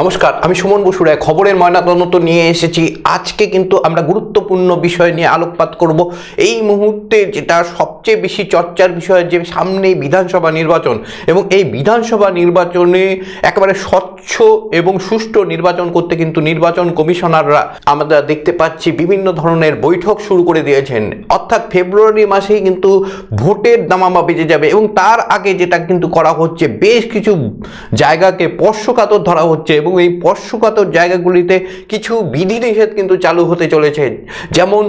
নমস্কার, আমি সুমন বসু রায় খবরের ময়নাতদন্ত নিয়ে এসেছি। আজকে কিন্তু আমরা গুরুত্বপূর্ণ বিষয় নিয়ে আলোকপাত করব। এই মুহূর্তে যেটা সবচেয়ে বেশি চর্চার বিষয় যে সামনে বিধানসভা নির্বাচন এবং এই বিধানসভা নির্বাচনে একেবারে স্বচ্ছ এবং সুষ্ঠু নির্বাচন করতে কিন্তু নির্বাচন কমিশনাররা আমরা দেখতে পাচ্ছি বিভিন্ন ধরনের বৈঠক শুরু করে দিয়েছেন। অর্থাৎ ফেব্রুয়ারি মাসেই কিন্তু ভোটের দামামা বেজে যাবে এবং তার আগে যেটা কিন্তু করা হচ্ছে, বেশ কিছু জায়গাকে স্পর্শকাতর ধরা হচ্ছে এবং এই স্পর্শকাতর জায়গাগুলিতে কিছু বিধিনিষেধ কিন্তু চালু হতে চলেছে। যেমন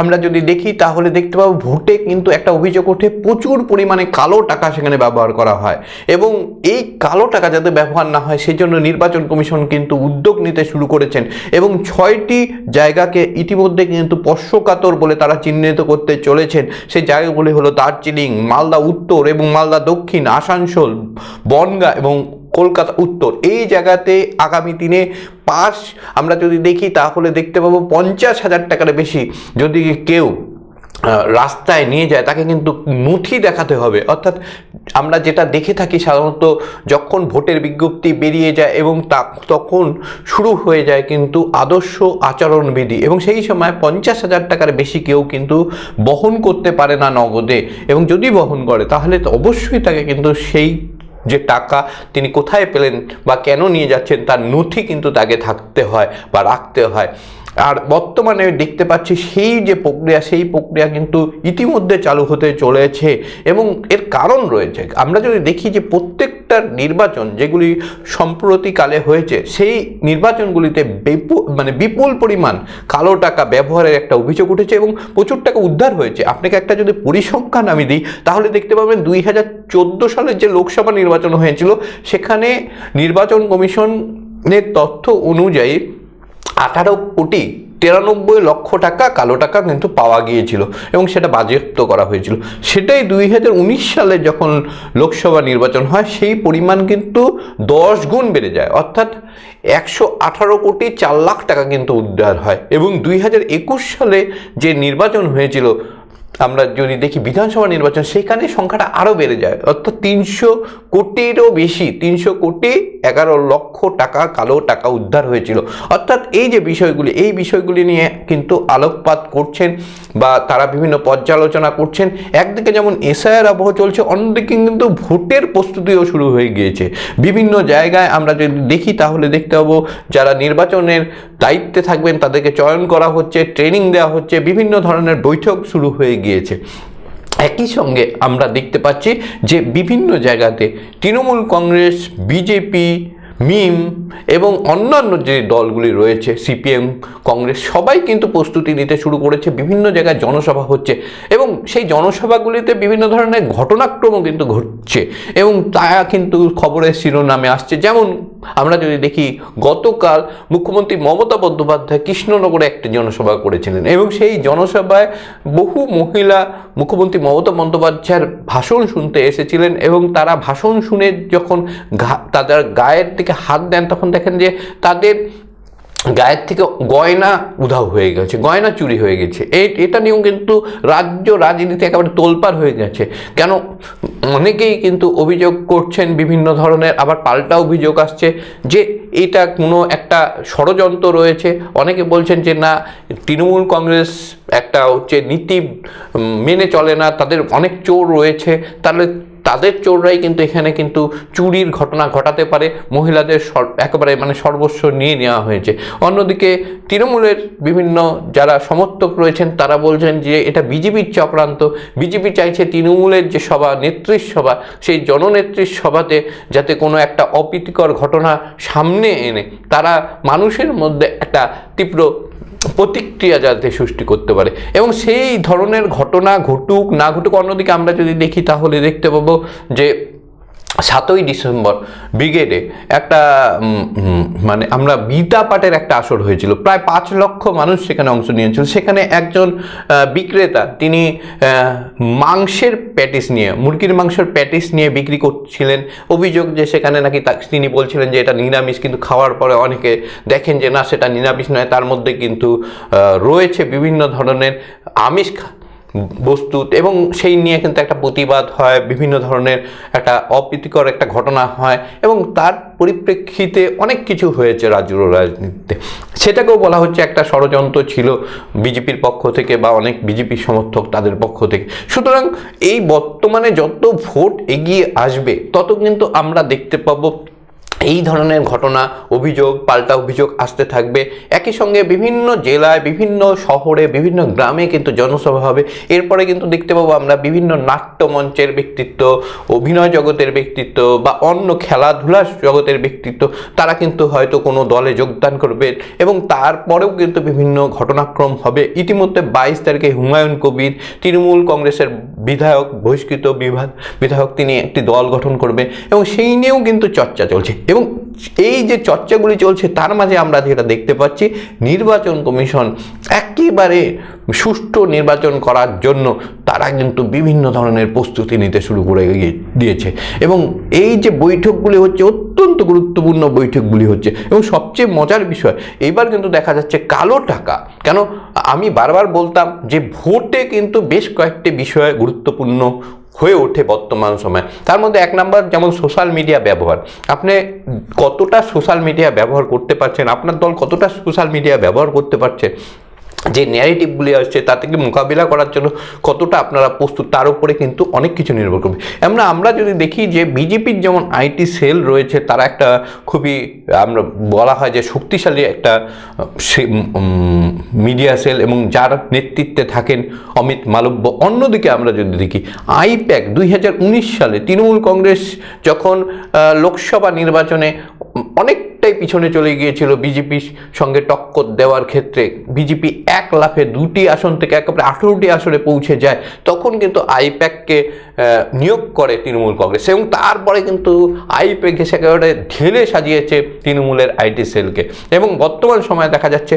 আমরা যদি দেখি, তাহলে দেখতে পাবো ভোটে কিন্তু একটা অভিযোগ ওঠে, প্রচুর পরিমাণে কালো টাকা সেখানে ব্যবহার করা হয় এবং এই কালো টাকা যাতে ব্যবহার না হয় সেই জন্য নির্বাচন কমিশন কিন্তু উদ্যোগ নিতে শুরু করেছেন এবং ছয়টি জায়গাকে ইতিমধ্যে কিন্তু স্পর্শকাতর বলে তারা চিহ্নিত করতে চলেছেন। সেই জায়গাগুলি হলো দার্জিলিং, মালদা উত্তর এবং মালদা দক্ষিণ, আসানসোল, বনগা এবং কলকাতা উত্তর। এই জায়গাতে আগামী দিনে পাস আমরা যদি দেখি, তাহলে দেখতে পাবো পঞ্চাশ হাজার টাকার বেশি যদি কেউ রাস্তায় নিয়ে যায়, তাকে কিন্তু নথি দেখাতে হবে। অর্থাৎ আমরা যেটা দেখে থাকি সাধারণত যখন ভোটের বিজ্ঞপ্তি বেরিয়ে যায় এবং তা তখন শুরু হয়ে যায় কিন্তু আদর্শ আচরণবিধি এবং সেই সময় পঞ্চাশ হাজার টাকার বেশি কেউ কিন্তু বহন করতে পারে না নগদে। এবং যদি বহন করে, তাহলে তো অবশ্যই তাকে কিন্তু সেই যে টাকা তিনি কোথায় পেলেন বা কেন নিয়ে যাচ্ছেন, তার নথি কিন্তু তাকে থাকতে হয় বা রাখতে হয়। আর বর্তমানে দেখতে পাচ্ছি সেই যে প্রক্রিয়া, সেই প্রক্রিয়া কিন্তু ইতিমধ্যে চালু হতে চলেছে এবং এর কারণ রয়েছে। আমরা যদি দেখি যে প্রত্যেকটা নির্বাচন যেগুলি সম্প্রতিকালে হয়েছে, সেই নির্বাচনগুলিতে বিপুল মানে বিপুল পরিমাণ কালো টাকা ব্যবহারের একটা অভিযোগ উঠেছে এবং প্রচুর টাকা উদ্ধার হয়েছে। আপনাকে একটা যদি পরিসংখ্যান আমি দিই, তাহলে দেখতে পাবেন দুই হাজার চোদ্দ সালের যে লোকসভা নির্বাচন হয়েছিল, সেখানে নির্বাচন কমিশনের তথ্য অনুযায়ী আঠারো কোটি তিরানব্বই লক্ষ টাকা কালো টাকা কিন্তু পাওয়া গিয়েছিল এবং সেটা বাজেয়াপ্ত করা হয়েছিল। সেটাই দুই হাজার উনিশ সালে যখন লোকসভা নির্বাচন হয়, সেই পরিমাণ কিন্তু দশ গুণ বেড়ে যায়। অর্থাৎ একশো আঠারো কোটি চার লাখ টাকা কিন্তু উদ্ধার হয়। এবং দুই হাজার একুশ সালে যে নির্বাচন হয়েছিল আমরা যদি দেখি বিধানসভা নির্বাচন, সেখানে সংখ্যাটা আরও বেড়ে যায়। অর্থাৎ তিনশো কোটিরও বেশি, তিনশো কোটি এগারো লক্ষ টাকা কালো টাকা উদ্ধার হয়েছিল। অর্থাৎ এই যে বিষয়গুলি, এই বিষয়গুলি নিয়ে কিন্তু আলোকপাত করছেন বা তারা বিভিন্ন পর্যালোচনা করছেন। একদিকে যেমন এসআইআর আবহ চলছে, অন্যদিকে কিন্তু ভোটের প্রস্তুতিও শুরু হয়ে গিয়েছে। বিভিন্ন জায়গায় আমরা যদি দেখি, তাহলে দেখতে পাবো যারা নির্বাচনের দায়িত্বে থাকবেন, তাদেরকে চয়ন করা হচ্ছে, ট্রেনিং দেওয়া হচ্ছে, বিভিন্ন ধরনের বৈঠক শুরু হয়ে গিয়েছে। একই সঙ্গে আমরা দেখতে পাচ্ছি যে বিভিন্ন জায়গাতে তৃণমূল কংগ্রেস, বিজেপি, মিম এবং অন্যান্য যে দলগুলি রয়েছে, সিপিএম, কংগ্রেস, সবাই কিন্তু প্রস্তুতি নিতে শুরু করেছে। বিভিন্ন জায়গায় জনসভা হচ্ছে এবং সেই জনসভাগুলিতে বিভিন্ন ধরনের ঘটনাক্রমও কিন্তু ঘটছে এবং তা কিন্তু খবরের শিরোনামে আসছে। যেমন আমরা যদি দেখি, গতকাল মুখ্যমন্ত্রী মমতা বন্দ্যোপাধ্যায় কৃষ্ণনগরে একটি জনসভা করেছিলেন এবং সেই জনসভায় বহু মহিলা মুখ্যমন্ত্রী মমতা বন্দ্যোপাধ্যায়ের ভাষণ শুনতে এসেছিলেন এবং তারা ভাষণ শুনে যখন তাদের গায়ের দিকে হাত দেন, তখন দেখেন যে তাদের গায়ের থেকে গয়না উধাও হয়ে গেছে, গয়না চুরি হয়ে গেছে। এই এটা নিয়েও কিন্তু রাজ্য রাজনীতি একেবারে তোলপার হয়ে গেছে। কেন? অনেকেই কিন্তু অভিযোগ করছেন বিভিন্ন ধরনের, আবার পাল্টা অভিযোগ আসছে যে এটা কোনো একটা ষড়যন্ত্র রয়েছে। অনেকে বলছেন যে না, তৃণমূল কংগ্রেস একটা হচ্ছে নীতি মেনে চলে না, তাদের অনেক চোর রয়েছে। তাহলে তাদের চোররাই কিন্তু এখানে কিন্তু চুরির ঘটনা ঘটাতে পারে। মহিলাদের একেবারে মানে সর্বস্ব নিয়ে নেওয়া হয়েছে। অন্যদিকে তৃণমূলের বিভিন্ন যারা সমর্থক রয়েছেন, তারা বলছেন যে এটা বিজেপির চক্রান্ত। বিজেপি চাইছে তৃণমূলের যে সভা, নেত্রীর সভা, সেই জননেত্রীর সভাতে যাতে কোনো একটা অপ্রীতিকর ঘটনা সামনে এনে। তারা মানুষের মধ্যে একটা তীব্র প্রতিক্রিয়া যাতে সৃষ্টি করতে পারে। এবং সেই ধরনের ঘটনা ঘটুক, না ঘটুক, অন্যদিকে আমরা যদি দেখি, তাহলে দেখতে পাবো যে সাতই ডিসেম্বর ব্রিগেডে একটা মানে আমরা বিটা পাটের একটা আসর হয়েছিল। প্রায় পাঁচ লক্ষ মানুষ সেখানে অংশ নিয়েছিল। সেখানে একজন বিক্রেতা তিনি মাংসের প্যাটিস নিয়ে, মুরগির মাংসের প্যাটিস নিয়ে বিক্রি করছিলেন। অভিযোগ যে সেখানে নাকি তিনি বলছিলেন যে এটা নিরামিষ, কিন্তু খাওয়ার পরে অনেকে দেখেন যে না, সেটা নিরামিষ নয়। তার মধ্যে কিন্তু রয়েছে বিভিন্ন ধরনের আমিষ বস্তু এবং সেই নিয়ে কিন্তু একটা প্রতিবাদ হয়, বিভিন্ন ধরনের একটা অপ্রীতিকর একটা ঘটনা হয় এবং তার পরিপ্রেক্ষিতে অনেক কিছু হয়েছে রাজ্য রাজনীতিতে। সেটাকেও বলা হচ্ছে একটা ষড়যন্ত্র ছিল বিজেপির পক্ষ থেকে বা অনেক বিজেপি সমর্থক তাদের পক্ষ থেকে। সুতরাং এই বর্তমানে যত ভোট এগিয়ে আসবে, তত কিন্তু আমরা দেখতে পাবো এই ধরনের ঘটনা, অভিযোগ, পাল্টা অভিযোগ আসতে থাকবে। একই সঙ্গে বিভিন্ন জেলায়, বিভিন্ন শহরে, বিভিন্ন গ্রামে কিন্তু জনসভা হবে। এরপরে কিন্তু দেখতে পাবো আমরা বিভিন্ন নাট্যমঞ্চের ব্যক্তিত্ব, অভিনয় জগতের ব্যক্তিত্ব বা অন্য খেলাধুলা জগতের ব্যক্তিত্ব। তারা কিন্তু হয়তো কোনো দলে যোগদান করবে এবং তারপরেও কিন্তু বিভিন্ন ঘটনাক্রম হবে। ইতিমধ্যে বাইশ তারিখে হুমায়ুন কবির, তৃণমূল কংগ্রেসের বিধায়ক, বহিষ্কৃত বিভাগ বিধায়ক তিনি একটি দল গঠন করবে এবং সেই নিয়েও কিন্তু চর্চা চলছে। এবং এই যে চর্চাগুলি চলছে, তার মাঝে আমরা যেটা দেখতে পাচ্ছি, নির্বাচন কমিশন একেবারে সুষ্ঠু নির্বাচন করার জন্য তারা কিন্তু বিভিন্ন ধরনের প্রস্তুতি নিতে শুরু করে দিয়েছে। এবং এই যে বৈঠকগুলি হচ্ছে, অত্যন্ত গুরুত্বপূর্ণ বৈঠকগুলি হচ্ছে। এবং সবচেয়ে মজার বিষয়, এবার কিন্তু দেখা যাচ্ছে কালো টাকা। কেন? আমি বারবার বলতাম যে, ভোটে কিন্তু বেশ কয়েকটি বিষয় গুরুত্বপূর্ণ হয়ে ওঠে বর্তমান সময়ে। তার মধ্যে এক নাম্বার যেমন সোশ্যাল মিডিয়া ব্যবহার। আপনি কতটা সোশ্যাল মিডিয়া ব্যবহার করতে পারছেন? আপনার দল কতটা সোশ্যাল মিডিয়া ব্যবহার করতে পারছে? যে ন্যারেটিভগুলি আসছে, তা থেকে মোকাবিলা করার জন্য কতটা আপনারা প্রস্তুত, তার উপরে কিন্তু অনেক কিছু নির্ভর করবে। আমরা আমরা যদি দেখি যে বিজেপির যেমন আইটি সেল রয়েছে, তারা একটা খুবই আমরা বলা হয় যে শক্তিশালী একটা মিডিয়া সেল এবং যার নেতৃত্বে থাকেন অমিত মালব্য। অন্যদিকে আমরা যদি দেখি, আইপ্যাক দুই হাজার উনিশ সালে তৃণমূল কংগ্রেস যখন লোকসভা নির্বাচনে অনেকটাই পিছনে চলে গিয়েছিল বিজেপির সঙ্গে টক্কর দেওয়ার ক্ষেত্রে। বিজেপি এক লাফে দুটি আসন থেকে একেবারে আঠেরোটি আসনে পৌঁছে যায়। তখন কিন্তু আইপ্যাককে নিয়োগ করে তৃণমূল কংগ্রেস এবং তারপরে কিন্তু আইপ্যাকে সেকেবারে ঢেলে সাজিয়েছে তৃণমূলের আইটি সেলকে। এবং বর্তমান সময়ে দেখা যাচ্ছে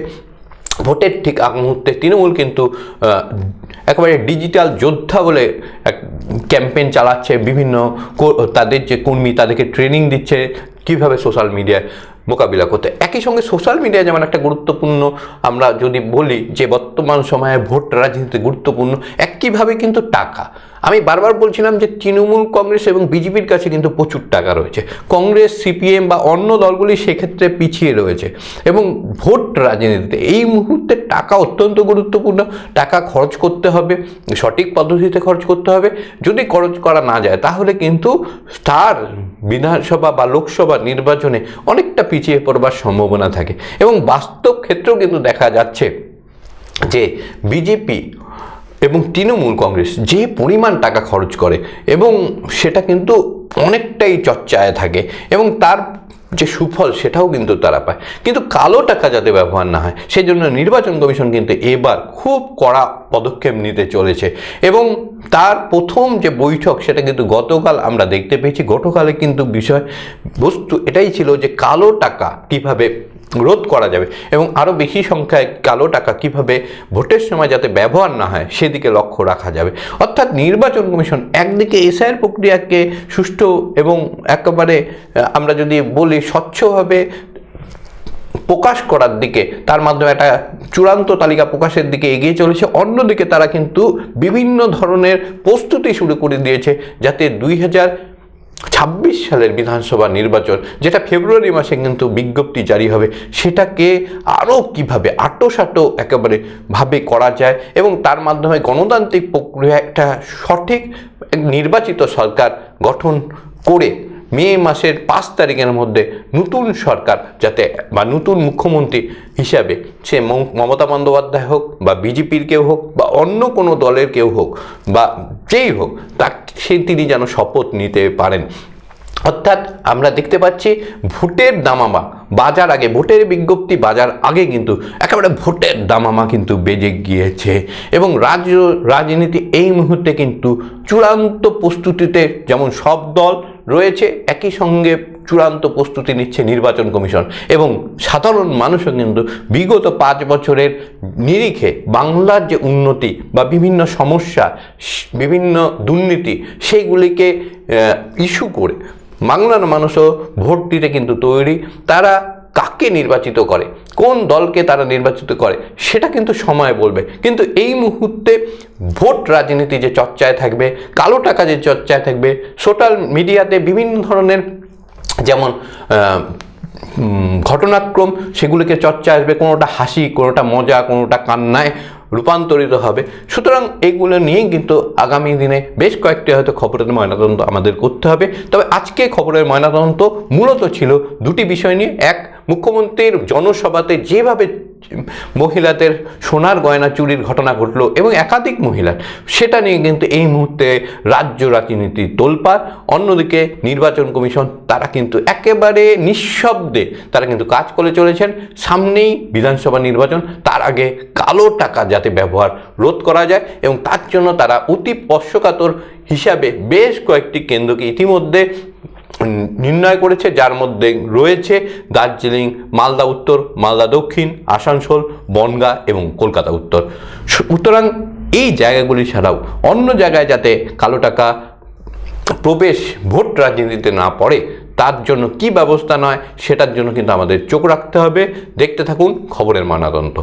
ভোটের ঠিক আগ মুহূর্তে তৃণমূল কিন্তু একেবারে ডিজিটাল যোদ্ধা বলে এক ক্যাম্পেইন চালাচ্ছে, বিভিন্ন তাদের যে কর্মী তাদেরকে ট্রেনিং দিচ্ছে, কীভাবে সোশ্যাল মিডিয়ায় মোকাবিলা করতে। একই সঙ্গে সোশ্যাল মিডিয়া যেমন একটা গুরুত্বপূর্ণ, আমরা যদি বলি যে বর্তমান সময়ে ভোট রাজনীতি গুরুত্বপূর্ণ, একইভাবে কিন্তু টাকা। আমি বারবার বলছিলাম যে তৃণমূল কংগ্রেস এবং বিজেপির কাছে কিন্তু প্রচুর টাকা রয়েছে। কংগ্রেস, সিপিএম বা অন্য দলগুলি সেক্ষেত্রে পিছিয়ে রয়েছে এবং ভোট রাজনীতিতে এই মুহূর্তে টাকা অত্যন্ত গুরুত্বপূর্ণ। টাকা খরচ করতে হবে, সঠিক পদ্ধতিতে খরচ করতে হবে। যদি খরচ করা না যায়, তাহলে কিন্তু তার বিধানসভা বা লোকসভা নির্বাচনে অনেকটা পিছিয়ে পড়বার সম্ভাবনা থাকে। এবং বাস্তব ক্ষেত্রেও কিন্তু দেখা যাচ্ছে যে বিজেপি এবং তৃণমূল কংগ্রেস যে পরিমাণ টাকা খরচ করে এবং সেটা কিন্তু অনেকটাই চর্চায় থাকে এবং তার যে সুফল সেটাও কিন্তু তারা পায়। কিন্তু কালো টাকা যাতে ব্যবহার না হয় সেই জন্য নির্বাচন কমিশন কিন্তু এবার খুব কড়া পদক্ষেপ নিতে চলেছে এবং তার প্রথম যে বৈঠক সেটা কিন্তু গতকাল আমরা দেখতে পেয়েছি। গতকালে কিন্তু বিষয়, বস্তু এটাই ছিল যে কালো টাকা কীভাবে রোধ করা যাবে এবং আরও বেশি সংখ্যায় কালো টাকা কীভাবে ভোটের সময় যাতে ব্যবহার না হয় সেদিকে লক্ষ্য রাখা যাবে। অর্থাৎ নির্বাচন কমিশন একদিকে এসআইয়ের প্রক্রিয়াকে সুষ্ঠু এবং একেবারে আমরা যদি বলি স্বচ্ছভাবে প্রকাশ করার দিকে, তার মাধ্যমে একটা চূড়ান্ত তালিকা প্রকাশের দিকে এগিয়ে চলেছে। অন্যদিকে তারা কিন্তু বিভিন্ন ধরনের প্রস্তুতি শুরু করে দিয়েছে যাতে দুই হাজার ছাব্বিশ সালের বিধানসভা নির্বাচন, যেটা ফেব্রুয়ারি মাসে কিন্তু বিজ্ঞপ্তি জারি হবে, সেটাকে আরও কীভাবে আটোসাটো একেবারে ভাবে করা যায় এবং তার মাধ্যমে গণতান্ত্রিক প্রক্রিয়া একটা সঠিক নির্বাচিত সরকার গঠন করে মে মাসের পাঁচ তারিখের মধ্যে নতুন সরকার যাতে বা নতুন মুখ্যমন্ত্রী হিসাবে সে মম- মমতা বন্দ্যোপাধ্যায় হোক বা বিজেপির কেউ হোক বা অন্য কোনো দলের কেউ হোক বা যেই হোক তা সে তিনি যেন শপথ নিতে পারেন। অর্থাৎ আমরা দেখতে পাচ্ছি ভোটের দামামা বাজার আগে, ভোটের বিজ্ঞপ্তি বাজার আগে কিন্তু একেবারে ভোটের দামামা কিন্তু বেজে গিয়েছে এবং রাজ্য, রাজনীতি এই মুহূর্তে কিন্তু চূড়ান্ত প্রস্তুতিতে যেমন সব দল রয়েছে, একই সঙ্গে চূড়ান্ত প্রস্তুতি নিচ্ছে নির্বাচন কমিশন। এবং সাধারণ মানুষও কিন্তু বিগত পাঁচ বছরের নিরিখে বাংলার যে উন্নতি বা বিভিন্ন সমস্যা বিভিন্ন দুর্নীতি, সেইগুলিকে ইস্যু করে বাংলার মানুষও ভোট দিতে কিন্তু তৈরি। তারা কাকে নির্বাচিত করে? কোন দলকে তারা নির্বাচিত করে, সেটা কিন্তু সময় বলবে। কিন্তু এই মুহূর্তে ভোট রাজনীতি যে চর্চায় থাকবে, কালো টাকা যে চর্চায় থাকবে, সোশ্যাল মিডিয়াতে বিভিন্ন ধরনের যেমন ঘটনাক্রম সেগুলিকে চর্চা আসবে, কোনোটা হাসি, কোনোটা মজা, কোনোটা কান্নায় রূপান্তরিত হবে। সুতরাং এগুলো নিয়েই কিন্তু আগামী দিনে বেশ কয়েকটি হয়তো খবরের ময়নাতদন্ত আমাদের করতে হবে। তবে আজকে খবরের ময়নাতদন্ত মূলত ছিল দুটি বিষয় নিয়ে। এক মুখ্যমন্ত্রীর জনসভাতে যেভাবে মহিলাদের সোনার গয়না চুরির ঘটনা ঘটলো এবং একাধিক মহিলার সেটা নিয়ে কিন্তু এই মুহূর্তে রাজ্য রাজনীতি তোলপাড়। অন্যদিকে নির্বাচন কমিশন, তারা কিন্তু একেবারে নিঃশব্দে তারা কিন্তু কাজ করে চলেছেন। সামনেই বিধানসভা নির্বাচন, তার আগে কালো টাকা যাতে ব্যবহার রোধ করা যায় এবং তার জন্য তারা অতি স্পর্শকাতর হিসাবে বেশ কয়েকটি কেন্দ্রকে ইতিমধ্যে নির্ণয় করেছে, যার মধ্যে রয়েছে দার্জিলিং, মালদা উত্তর, মালদা দক্ষিণ, আসানসোল, বনগা এবং কলকাতা উত্তর। সুতরাং এই জায়গাগুলি ছাড়াও অন্য জায়গায় যাতে কালো টাকা প্রবেশ ভোট রাজনীতিতে না পড়ে, তার জন্য কি ব্যবস্থা নয়, সেটার জন্য কিন্তু আমাদের চোখ রাখতে হবে। দেখতে থাকুন খবরের মানাদন্ত